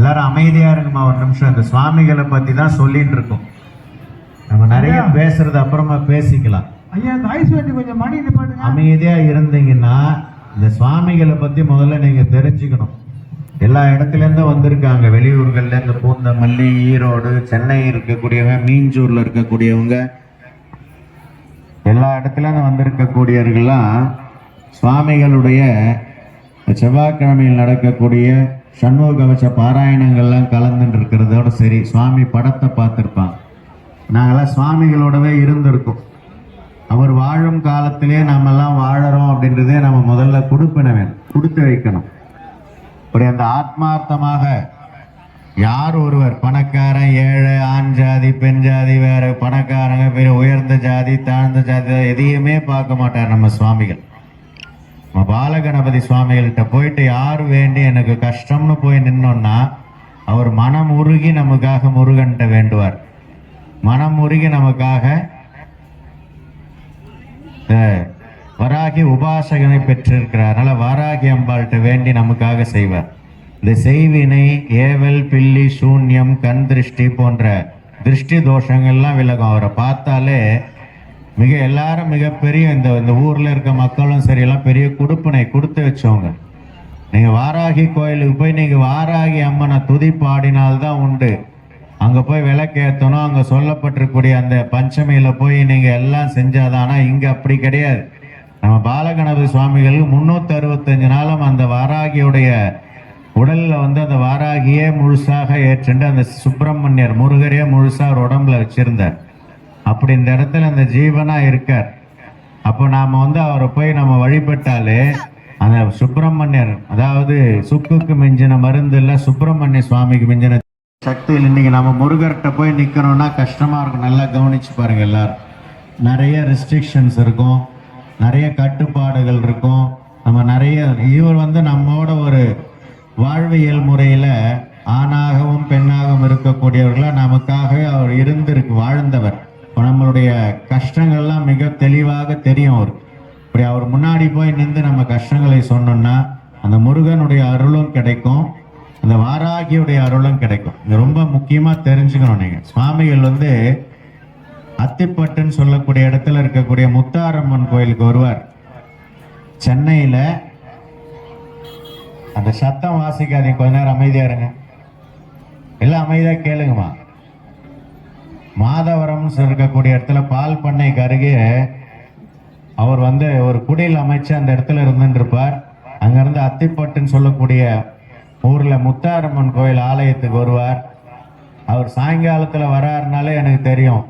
எல்லாரும் அமைதியா இருங்கம்மா ஒரு நிமிஷம். இந்த சுவாமிகளை பத்தி தான் சொல்லிட்டு இருக்கோம். நம்ம நிறைய. பேசுறது அப்புறமா பேசிக்கலாம். ஐயா இந்த ஐஸ் வண்டி கொஞ்சம் மணி நிப்பாட்டுங்க. அமைதியா இருந்தீங்கன்னா இந்த சுவாமிகளை பத்தி முதல்ல நீங்க தெரிஞ்சுக்கணும். எல்லா இடத்துல இருந்தும் வந்திருக்காங்க. வெளியூர்கள்ல இருந்து பூந்தமல்லி ஈரோடு சென்னை இருக்கக்கூடியவங்க மீஞ்சூர்ல இருக்கக்கூடியவங்க. எல்லா இடத்துல இருந்து வந்திருக்கக்கூடியவர்கள்லாம் சுவாமிகளுடைய செவ்வாய்க்கிழமையில் நடக்கக்கூடிய சண்முக கவச பாராயணங்கள்லாம் கலந்துட்டு இருக்கிறதோட சரி சுவாமி படத்தை பார்த்துருப்பாங்க. நாங்களாம் சுவாமிகளோடவே இருந்திருக்கோம். அவர் வாழும் காலத்திலே நம்மெல்லாம் வாழறோம் அப்படின்றதே நம்ம முதல்ல கொடுப்பின வேணும் கொடுத்து வைக்கணும். அப்படி அந்த ஆத்மார்த்தமாக யார் ஒருவர் பணக்காரன் ஏழை ஆண் ஜாதி பெண் ஜாதி வேற பணக்காரங்க பெரிய உயர்ந்த ஜாதி தாழ்ந்த ஜாதி எதையுமே பார்க்க மாட்டார் நம்ம சுவாமிகள். பாலகணபதி சுவாமிகள்கிட்ட போயிட்டு யார் வேண்டி எனக்கு கஷ்டம்னு போய் நின்னோன்னா அவர் மனம் உருகி நமக்காக முருகன்கிட்ட வேண்டுவார். மனம் உருகி நமக்காக வராகி உபாசகனை பெற்றிருக்கிறார். அதனால் வராகி அம்பாள்கிட்ட வேண்டி நமக்காக செய்வார். இந்த செய்வினை ஏவல் பில்லி சூன்யம் கண் திருஷ்டி போன்ற திருஷ்டி தோஷங்கள்லாம் விலகும். அவரை பார்த்தாலே மிக எல்லாரும் மிகப்பெரிய இந்த இந்த ஊரில் இருக்க மக்களும் சரி எல்லாம் பெரிய கொடுப்பினை கொடுத்து வச்சவங்க. நீங்கள் வாராகி கோயிலுக்கு போய் நீங்கள் வாராகி அம்மனை துதி பாடினால்தான் உண்டு. அங்கே போய் விளக்கேற்றணும் அங்கே சொல்லப்பட்டிருக்கக்கூடிய அந்த பஞ்சமியில் போய் நீங்கள் எல்லாம் செஞ்சாதானா? இங்கே அப்படி கிடையாது. நம்ம பாலகணபதி சுவாமிகளுக்கு முந்நூற்றி அறுபத்தஞ்சு நாளும் அந்த வாராகியுடைய உடலில் வந்து அந்த வாராகியே முழுசாக ஏற்றுண்டு அந்த சுப்பிரமணியர் முருகரே முழுசாக அவர் உடம்புல வச்சுருந்தார். அப்படி இந்த இடத்துல அந்த ஜீவனா இருக்கார். அப்போ நாம வந்து அவரை போய் நம்ம வழிபட்டாலே அந்த சுப்பிரமணியர் அதாவது சுக்குக்கு மிஞ்சின மருந்து இல்ல சுப்பிரமணிய சுவாமிக்கு மிஞ்சின சக்தியில் இன்னைக்கு நம்ம முருகர்கிட்ட போய் நிக்கிறோம்னா கஷ்டமா இருக்கும். நல்லா கவனிச்சு பாருங்க எல்லாரும். நிறைய ரெஸ்ட்ரிக்ஷன்ஸ் இருக்கும். நிறைய கட்டுப்பாடுகள் இருக்கும். நம்ம நிறைய இவர் வந்து நம்மோட ஒரு வாழ்வியல் முறையில ஆணாகவும் பெண்ணாகவும் இருக்கக்கூடியவர்களா நமக்காகவே அவர் இருந்திருக்கு வாழ்ந்தவர். நம்மளுடைய கஷ்டங்கள்லாம் மிக தெளிவாக தெரியும் அவர். இப்படி அவர் முன்னாடி போய் நின்று நம்ம கஷ்டங்களை சொன்னோம்னா அந்த முருகனுடைய அருளும் கிடைக்கும் அந்த வாராகியுடைய அருளும் கிடைக்கும். இது ரொம்ப முக்கியமாக தெரிஞ்சுக்கணும் நீங்கள் சுவாமிகள் வந்து அத்திப்பட்டுன்னு சொல்லக்கூடிய இடத்துல இருக்கக்கூடிய முத்தாரம்மன் கோயிலுக்கு வருவார். சென்னையில் அந்த சத்தம் வாசிக்காதீங்க கொஞ்ச நேரம் அமைதியாக இருங்க. எல்லாம் அமைதியாக கேளுங்கம்மா. மாதவரம் இருக்கக்கூடிய இடத்துல பால் பண்ணைக்கு அருகே அவர் வந்து ஒரு குடில் அமைச்சு அந்த இடத்துல இருந்துருப்பார். அங்கேருந்து அங்கிருந்து அத்திப்பட்டுன்னு சொல்லக்கூடிய ஊர்ல முத்தாரம்மன் கோயில் ஆலயத்துக்கு வருவார். அவர் சாயங்காலத்துல வராருனாலே எனக்கு தெரியும்.